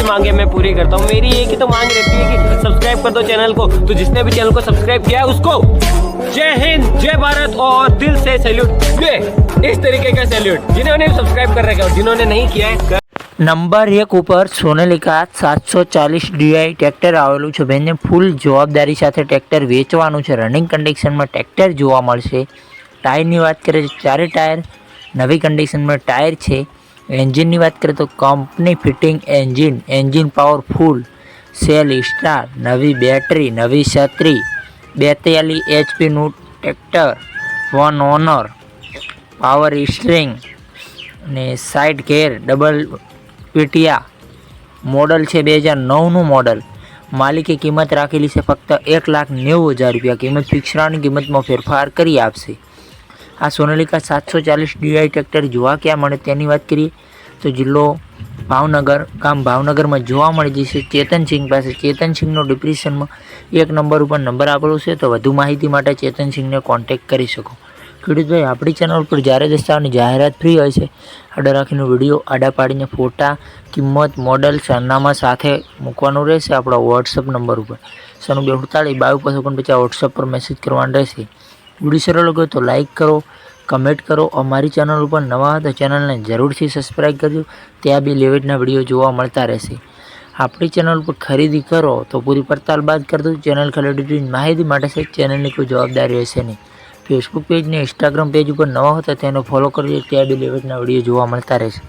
सबकी मांगे मैं पूरी करता हूँ मेरी एक ही तो मांग रहती है कि सब्सक्राइब कर दो चैनल को तो जिसने भी चैनल को सब्सक्राइब किया है उसको जय हिंद जय भारत और दिल से सैल्यूट ये इस तरीके का सैल्यूट जिन्होंने सब्सक्राइब कर रखा है और जिन्होंने नहीं किया है નંબર એક ઉપર સોનાલિકા સાતસો ચાલીસ ડીઆઈ ટ્રેક્ટર આવેલું છે બેનને ફૂલ જવાબદારી સાથે ટ્રેક્ટર વેચવાનું છે રનિંગ કન્ડિશનમાં ટ્રેક્ટર જોવા મળશે ટાયરની વાત કરીએ તો ચારે ટાયર નવી કન્ડિશનમાં ટાયર છે એન્જિનની વાત કરીએ તો company fitting engine engine powerful, self start, નવી બેટરી, નવી છત્રી બેતાલીસ એચપીનું tractor, one owner, power steering અને સાઇડ ગેર, ડબલ પેટિયા મોડલ છે બે હજાર નવનું મોડલ. માલિકે કિંમત રાખેલી છે ફક્ત એક લાખ નેવું હજાર રૂપિયા. કિંમત ફિક્સરાની કિંમતમાં ફેરફાર કરી આપશે. આ સોનાલિકા સાતસો ચાલીસ ડીઆઈ ટ્રેક્ટર જોવા ક્યાં મળે તેની વાત કરીએ તો જિલ્લો ભાવનગર, ગામ ભાવનગરમાં જોવા મળી જશે ચેતનસિંહ પાસે. ચેતનસિંહનો ડિપ્રેશનમાં એક નંબર ઉપર નંબર આપેલો છે તો વધુ માહિતી માટે ચેતનસિંહને કોન્ટેક્ટ કરી શકો. ખેડૂતભાઈ આપણી ચેનલ પર જ્યારે દસ્તાવેજની જાહેરાત ફ્રી હોય છે, આડા રાખીને વીડિયો આડા પાડીને ફોટા, કિંમત મોડલ સરનામા સાથે મૂકવાનું રહેશે આપણા વોટ્સઅપ નંબર ઉપર. સનું બે અડતાળીસ બાવીસ ઓગણપચાસ વોટ્સઅપ પર મેસેજ કરવાનો રહેશે. વીડિયો સરળ લાગ્યો તો લાઇક કરો કમેન્ટ કરો. અમારી ચેનલ ઉપર નવા હતા ચેનલને જરૂરથી સબસ્ક્રાઈબ કરજો. ત્યાં બી લેવેટના વીડિયો જોવા મળતા રહેશે. આપણી ચેનલ ઉપર ખરીદી કરો તો પૂરી પડતાલ બાદ કરજો ચેનલ ખરીદી માહિતી માટે છે ચેનલની કોઈ જવાબદારી રહેશે નહીં. ફેસબુક પેજ ને ઇન્સ્ટાગ્રામ પેજ ઉપર નવા હતા તેને ફોલો કરજો. ત્યાં બી લેવેટના વીડિયો જોવા મળતા રહેશે.